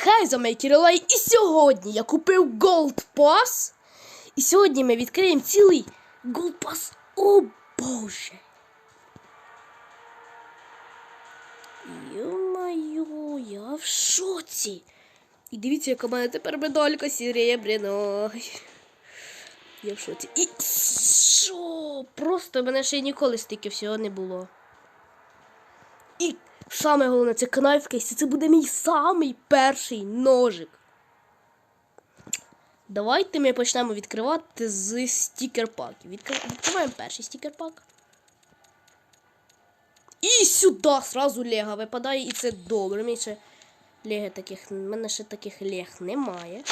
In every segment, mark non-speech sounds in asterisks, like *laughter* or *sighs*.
Хай за мене і сьогодні я купив Gold Pass. І сьогодні ми відкриємо цілий Gold Pass. О Боже. Йо-моє, я в шоці. І дивіться, яка в мене тепер медалька серебряна. Я в шоці. І що? Просто мене ще ніколи стільки всього не було. Саме головне, це knife case. Це буде мій самий перший ножик. Давайте ми почнемо відкривати з стікер-паків. Відкриваємо перший стікер-пак. І сюди сразу Лего випадає, і це добре. Мені ще Лего таких. У мене ще таких лег немає.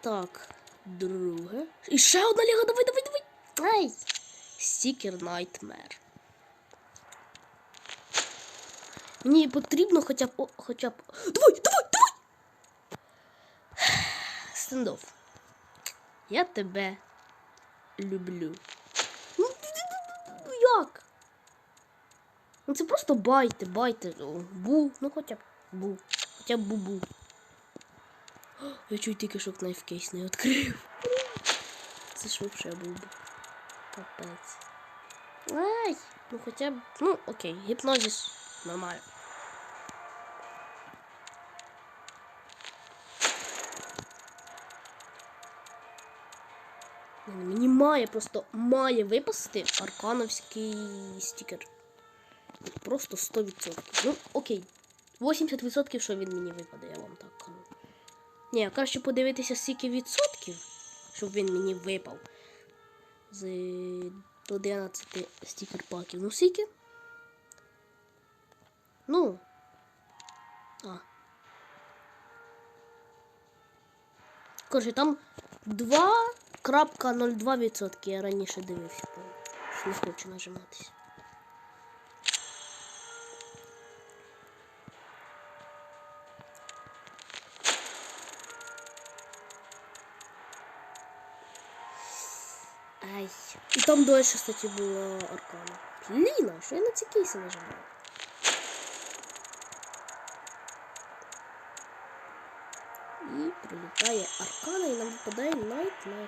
Так, друге. І ще одна Лего, давай, давай, давай. Ай! Стікер Nightmare. Мені потрібно хоча б. О, хоча б. Давай, давай, давай! *sighs* Стендов. Я тебе люблю. Ну, як? Ну це просто байте, байте. Бу, ну хоча б бу. Хоча б бу-бу. *gasps* Я чую тільки що кнайфкейс не відкрив. *laughs* Це ж взагалі був. Капець. Ай! Ну хоча б. Ну, окей, гіпнозис нормально. Мені має просто має випасти аркановський стікер. Просто 100%. Ну, окей. 80% що він мені випаде, я вам так кажу. Ні, краще подивитися, скільки відсотків, щоб він мені випав. З 11 стікер паків. Ну, скільки? Ну. А. Коротше, там 2.02% я раніше дивився. Що не хочу нажиматися. Ай. І там дольше, кстати, було аркана. Блін, а що я на ці кейси нажимаю? І прилітає аркана і нам випадає Nightmare.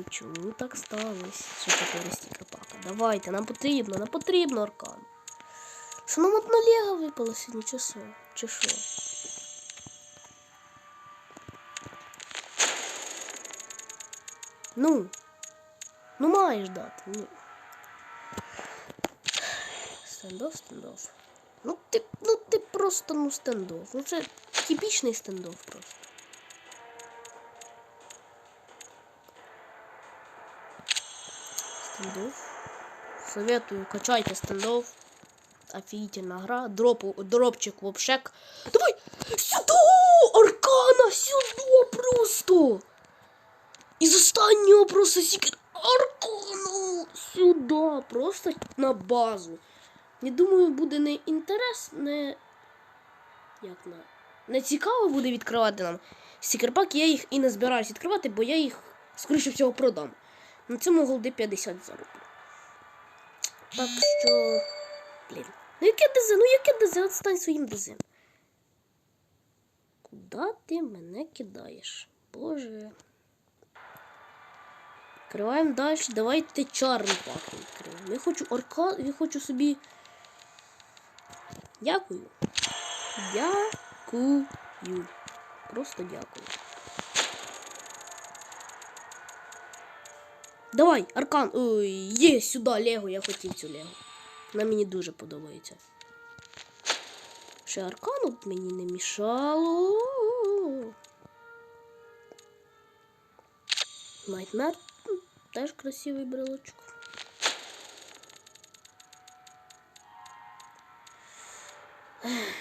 Ну чому? Так сталося? Що таке стікерпака? Давайте, нам потрібно, нам потрібно аркан. Що нам одна лего випала сьогодні часу? Чи що? Ну. Ну маєш дати. Ну. Стендов, стендов. Ну ти, ну ти просто ну стендов. Ну це типічний стендов просто. Стендов. Советую, качайте стендов. Офигительная гра. Дропу, дропчик вообще. Давай! Сюда! Аркана! Сюда просто! Із останнього просто сікер Аркану! Сюди! Просто на базу. Я думаю, буде не інтерес, не. Як на. Не цікаво буде відкривати нам стікерпак, я їх і не збираюсь відкривати, бо я їх, скоріше всього, продам. На цьому голди 50 зароблю. Так що. Блін. Ну яке ДЗ? Ну яке ДЗ? Отстань своїм ДЗ. Куда ти мене кидаєш? Боже. Відкриваємо далі. Давайте чарний пак відкриємо. Я хочу арка... Я хочу собі. Дякую. Дякую. Просто дякую. Давай, аркан. Ой, є сюди Лего, я хотів цю Лего. Вона мені дуже подобається. Ще аркан от мені не мішало. Nightmare теж красивий брелочок. Ех,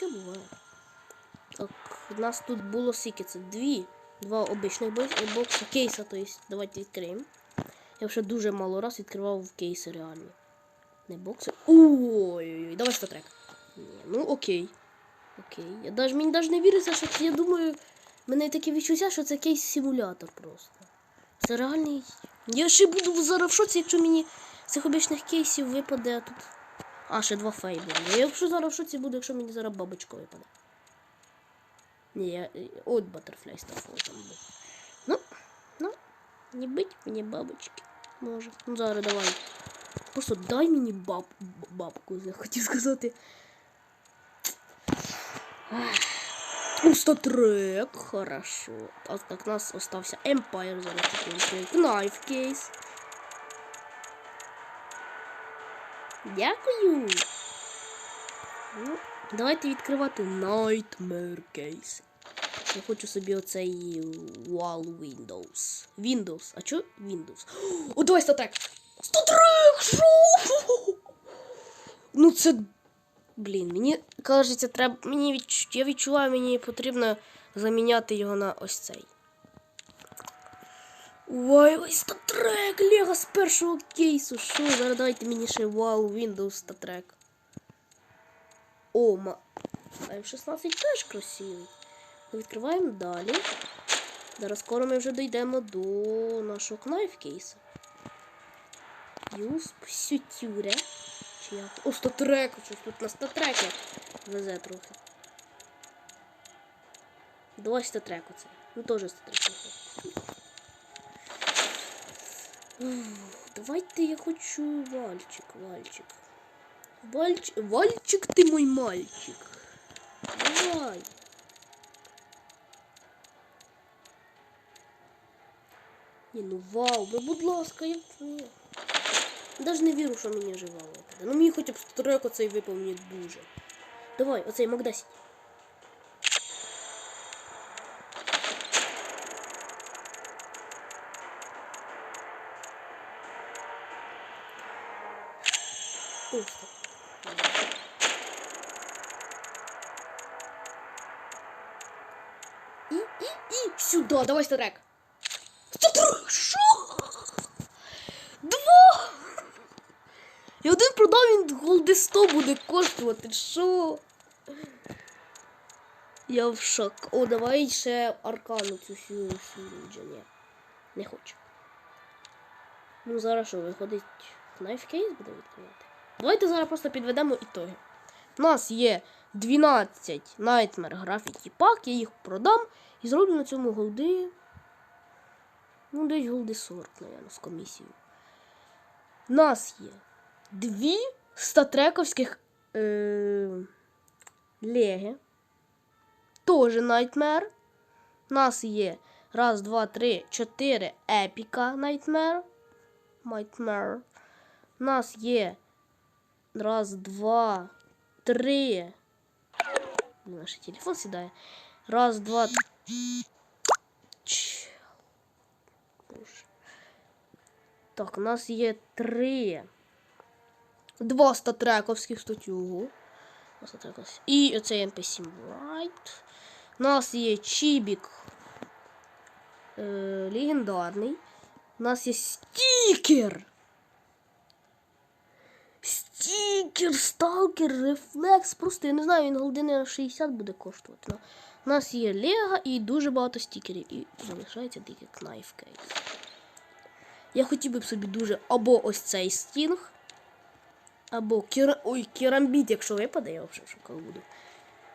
буває. Так, у нас тут було скільки це? Дві. Два обичних бокс- бокси кейса, то есть давайте відкриємо. Я вже дуже мало раз відкривав кейси реальні. Не бокси. Ой-ой-ой, давай статрек. Ну окей. Окей. Я даже, мені навіть не віриться, що я думаю, мене таке відчуття, що це кейс-симулятор просто. Це реальний. Я ще буду зараз в шоці, якщо мені з цих обичних кейсів випаде тут. А, ще два фейбла. Я якщо зараз в шоці буду, якщо мені зараз бабочка випаде. Ні, я... е, От Butterfly Starfall там був. Ну, ну, не бить мені бабочки. Може. Ну зараз давай. Просто дай мені баб... б- бабку, я хотів сказати. Устотрек, хорошо. А так у нас остався Empire зараз такий Knife Case. Дякую. Ну, давайте відкривати Nightmare Case. Я хочу собі оцей Wall Windows. Windows. А чо Windows? *gasps* О, давай статрек! Статрек! Шо? Ну це. Блін, мені кажеться, треба. Мені відч... Я відчуваю, мені потрібно заміняти його на ось цей. Ой, ой, статрек! Лего з першого кейсу. Що? Зараз дайте мені ще Wow Windows статрек. О, ма. М16 теж красивий. Відкриваємо далі. Зараз скоро ми вже дійдемо до нашого кнайф кейса. Юз псютюре. Чи як? О, статрек! Щось тут на статреки везе трохи. Давай статрек оце. Ну теж статрек. Давайте я хочу вальчик, вальчик. Вальчик, вальчик ты мой мальчик. Давай. Ні, ну вау, ну будь ласка, я ні. Даже не вірю, що мені жива випаде. Ну мені хоча б стрек оцей випав мені дуже. Давай, оцей Макдасі. О, стоп. Сюди, давай стрек. Що? Два! І один продав він голди 100 буде коштувати. Що? Я в шок. О, давай ще аркану цю всю Ні. Не хочу. Ну зараз що, виходить Knife Case буде відкривати. Давайте зараз просто підведемо ітоги. У нас є 12 Nightmare Graffiti Pack, я їх продам і зроблю на цьому голди. Ну, десь голди 40, напевно, з комісією. У нас є дві статрековських е- леги. Тоже Nightmare. У нас є раз, два, три, чотири епіка Nightmare. Nightmare. У нас є раз, два, три. Наш телефон сідає. Раз, два. Боже. Так, у нас є три. Два статрековських статюгу. І оцей NPC Right. У нас є Чібік. Е, легендарний. У нас є стікер. Стікер, сталкер, рефлекс. Просто я не знаю, він години 60 буде коштувати. У нас є Лего і дуже багато стікерів. І залишається тільки Case. Я хотів би собі дуже або ось цей стінг, або кера... Ой, керамбіт, якщо випаде, я вже шукав буду.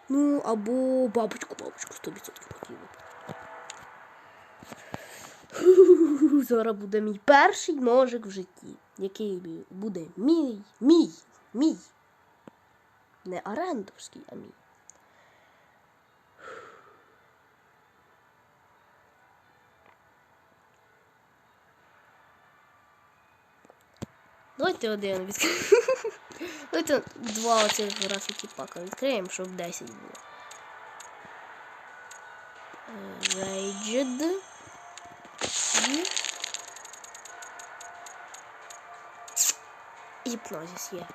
Ну, або бабочку, бабочку, 100% хотів випаде. Зараз буде мій перший ножик в житті, який буде мій, мій, мій. Не орендовський, а мій. Давайте один відкриємо. *laughs* Давайте два оцих графіті пака відкриємо, щоб 10 було. Raged. І... Гіпнозис є.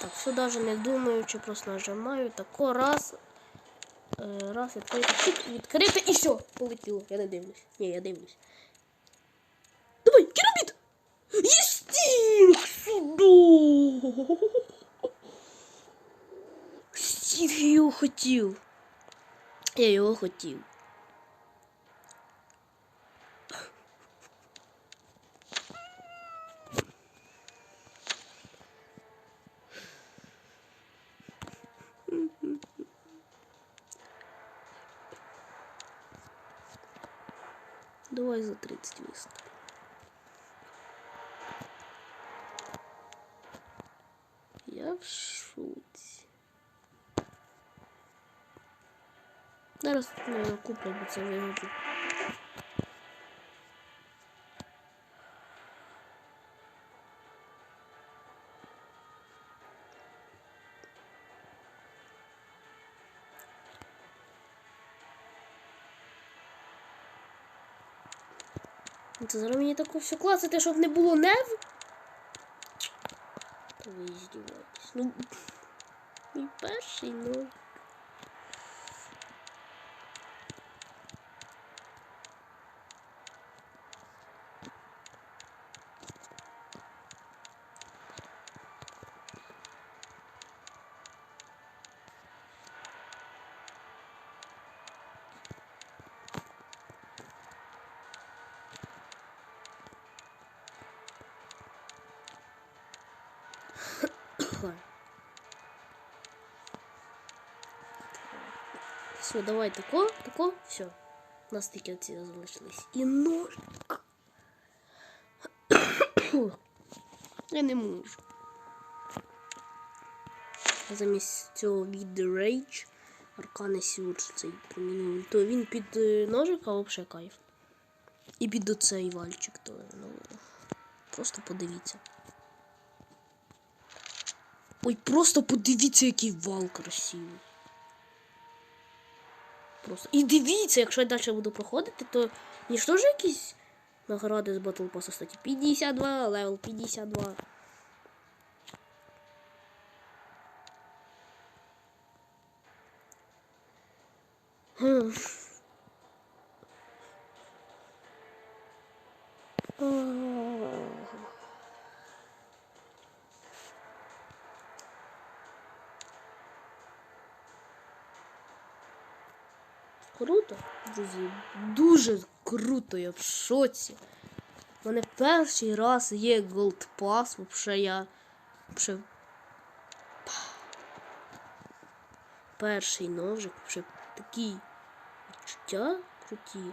Так, все даже не думаючи, просто нажимаю. Тако раз. Е, раз, відкрити, відкрити і все, полетіло. Я не дивлюсь. Ні, я дивлюсь. Давай, кіробіт! Єстінг сюди! Стінг я його хотів. Я його хотів. Давай за 30 виставь. Зараз наверное, куплю, бо це вигоду. Це зараз мені таку все клацати, щоб не було нев. Та ви здіваєтесь. Ну, мій перший, ну. Все, давай тако, тако, все. У нас тільки ці залишились. І ножик. *coughs* Я не можу. Замість цього від Rage Аркани Сюр цей промінює. То він під е, ножик, а взагалі кайф. І під оцей вальчик, то ну. Просто подивіться. Ой, просто подивіться, який вал красивий. Просто. І дивіться, якщо я далі буду проходити, то ніщо ж якісь нагороди з Battle Pass статі 52, левел 52. Хм. Круто, друзі. Дуже круто, я в шоці. У мене перший раз є Gold Pass, взагалі я. Взагалі... Перший ножик, взагалі такі відчуття круті.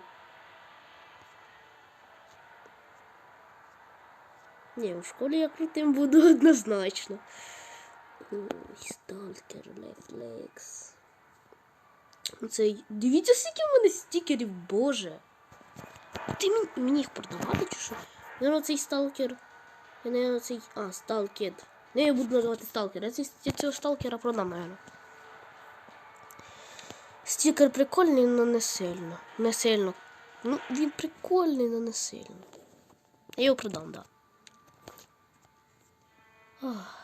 Ні, у школі я крутим буду *laughs* однозначно. Ой, Сталкер, рефлекс. Цей. Дивіться, скільки в мене стікерів, боже. Ти мені, мені їх продавати чи що? Наверно, цей сталкер. Я наверно, цей. А, сталкер. Не, я буду називати сталкер. Я, цей, я цього сталкера продам, наверно. Стікер прикольний, але не сильно. Не сильно. Ну, він прикольний, але не сильно. Я його продам, так. Да. Ах.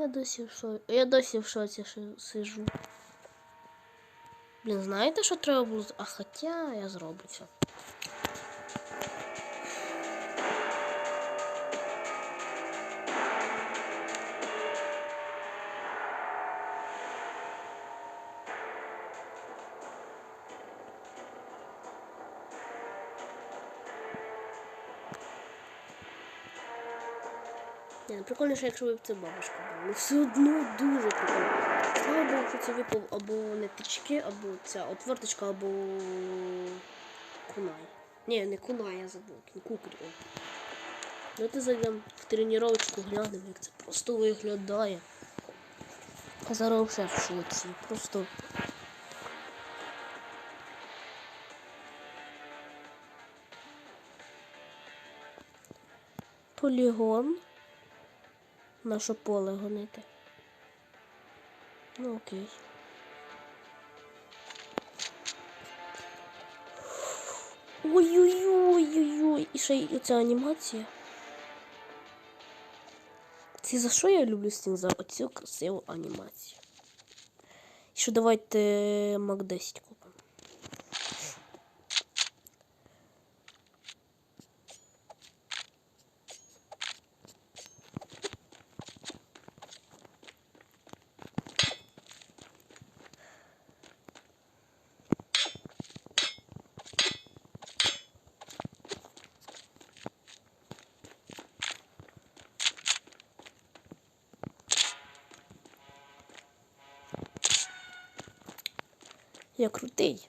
Я досі в шоці. Я досі в шоці сижу. Блін, знаєте, що треба було? А хоча я зроблю все. Ні, ну прикольніше, якщо б це бабушка була. Ну все одно дуже прикольно. Слава Богу, що це випав або ниточки, або ця отверточка, або кунай. Ні, не кунай, я забув, кукрі. Давайте зайдемо в тренувачку, глянемо, як це просто виглядає. А зараз все в шоці. Просто. Полігон. Наше поле гонити. Ну окей. Ой-ой-ой-ой-ой. І ще й оця анімація. Це за що я люблю Steam? За оцю красиву анімацію. Що давайте Мак 10 купимо. Я крутий.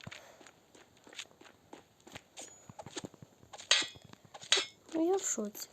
Ну я в шоці.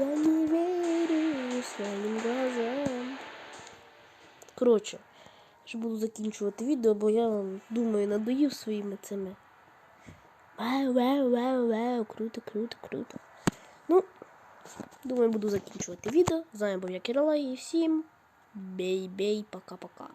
Я не верю своїм глазам. Коротше, я буду закінчувати відео, бо я думаю, надоїв своїми цими. Вау, вау, вау, вау, круто, круто, круто. Ну, думаю, буду закінчувати відео. З вами був я Кирила і всім бей-бей, пока-пока.